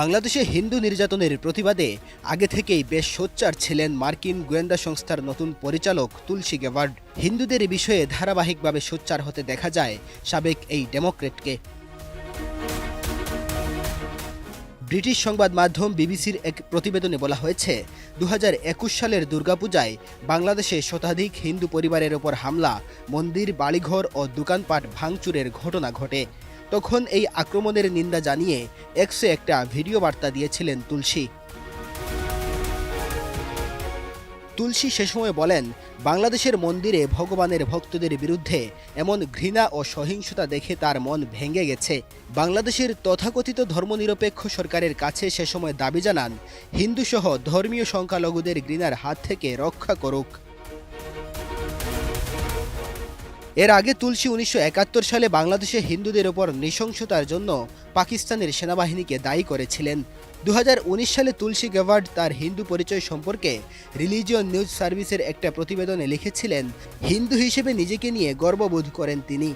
বাংলাদেশে হিন্দু নির্যাতনের প্রতিবাদে আগে থেকেই বেশ সোচ্চার ছিলেন মার্কিন গোয়েন্দা সংস্থার নতুন পরিচালক তুলসী গেভার্ড। হিন্দুদের বিষয়ে ধারাবাহিকভাবে সোচ্চার হতে দেখা যায় সাবেক এই ডেমোক্রেটকে। ব্রিটিশ সংবাদ মাধ্যম বিবিসির এক প্রতিবেদনে বলা হয়েছে দু হাজার একুশ সালের দুর্গাপূজায় বাংলাদেশে শতাধিক হিন্দু পরিবারের ওপর হামলা, মন্দির, বাড়িঘর ও দোকানপাট ভাঙচুরের ঘটনা ঘটে। তখন এই আক্রমণের নিন্দা জানিয়ে একশো একটা ভিডিও বার্তা দিয়েছিলেন তুলসী। তুলসী সে সময় বলেন, বাংলাদেশের মন্দিরে ভগবানের ভক্তদের বিরুদ্ধে এমন ঘৃণা ও সহিংসতা দেখে তার মন ভেঙে গেছে। বাংলাদেশের তথাকথিত ধর্মনিরপেক্ষ সরকারের কাছে সে সময় দাবি জানান, হিন্দুসহ ধর্মীয় সংখ্যালঘুদের ঘৃণার হাত থেকে রক্ষা করুক। এর আগে তুলসী উনিশশো একাত্তর সালে বাংলাদেশে হিন্দুদের ওপর নৃশংসতার জন্য পাকিস্তানের সেনাবাহিনীকে দায়ী করেছিলেন। দু হাজার উনিশ সালে তুলসী গেভার্ড তার হিন্দু পরিচয় সম্পর্কে রিলিজিয়ন নিউজ সার্ভিসের একটা প্রতিবেদনে লিখেছিলেন, হিন্দু হিসেবে নিজেকে নিয়ে গর্ববোধ করেন তিনি।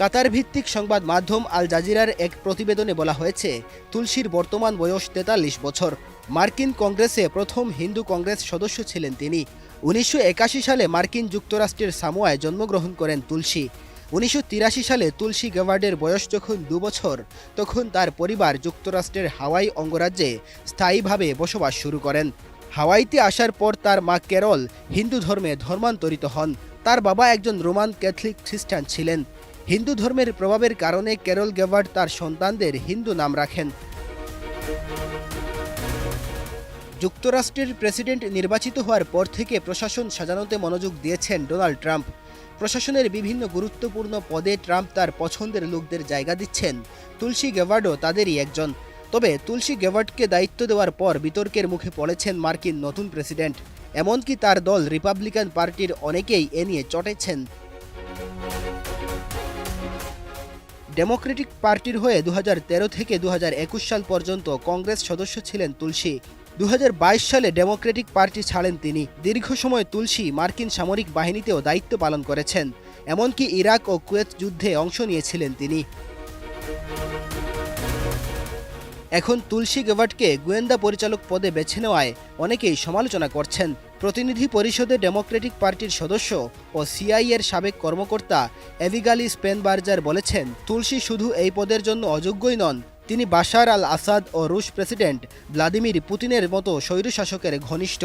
কাতার ভিত্তিক সংবাদ মাধ্যম আল জাজিরার এক প্রতিবেদনে বলা হয়েছে, তুলসীর বর্তমান বয়স তেতাল্লিশ বছর। মার্কিন কংগ্রেসে প্রথম হিন্দু কংগ্রেস সদস্য ছিলেন তিনি। উনিশশো একাশি সালে মার্কিন যুক্তরাষ্ট্রের সামোয়ায় জন্মগ্রহণ করেন তুলসী। উনিশশো তিরাশি সালে তুলসী গেভার্ডের বয়স যখন দু বছর, তখন তার পরিবার যুক্তরাষ্ট্রের হাওয়াই অঙ্গরাজ্যে স্থায়ীভাবে বসবাস শুরু করেন। হাওয়াইতে আসার পর তার মা কেরল হিন্দু ধর্মে ধর্মান্তরিত হন। তার বাবা একজন রোমান ক্যাথলিক খ্রিস্টান ছিলেন। হিন্দু ধর্মের প্রভাবের কারণে কেরল গেভার্ড তার সন্তানদের হিন্দু নাম রাখেন। যুক্তরাষ্ট্রের প্রেসিডেন্ট নির্বাচিত হওয়ার পর থেকে প্রশাসন সাজানোতে মনোযোগ দিয়েছেন ডোনাল্ড ট্রাম্প। প্রশাসনের বিভিন্ন গুরুত্বপূর্ণ পদে ট্রাম্প তার পছন্দের লোকদের জায়গা দিচ্ছেন। তুলসী গেভার্ডও তাদেরই একজন। তবে তুলসী গেভার্ডকে দায়িত্ব দেওয়ার পর বিতর্কের মুখে পড়েছেন মার্কিন নতুন প্রেসিডেন্ট। এমনকি তার দল রিপাবলিকান পার্টির অনেকেই এ নিয়ে চটেছেন। ডেমোক্রেটিক পার্টির হয়ে দু হাজার তেরো থেকে দুহাজার একুশ সাল পর্যন্ত কংগ্রেস সদস্য ছিলেন তুলসী। দু হাজার বাইশ সালে ডেমোক্রেটিক পার্টি ছাড়েন তিনি। দীর্ঘ সময় তুলসী মার্কিন সামরিক বাহিনীতেও দায়িত্ব পালন করেছেন। এমনকি ইরাক ও কুয়েত যুদ্ধে অংশ নিয়েছিলেন তিনি। এখন তুলসী গেভার্টকে গোয়েন্দা পরিচালক পদে বেছে নেওয়ায় অনেকেই সমালোচনা করছেন। প্রতিনিধি পরিষদে ডেমোক্রেটিক পার্টির সদস্য ও সিআই এর সাবেক কর্মকর্তা এভিগালি স্পেনবার্জার বলেছেন, তুলসী শুধু এই পদের জন্য অযোগ্যই নন, তিনি বাশার আল আসাদ ও রুশ প্রেসিডেন্ট ভ্লাদিমির পুতিনের মতো স্বৈরশাসকের ঘনিষ্ঠ।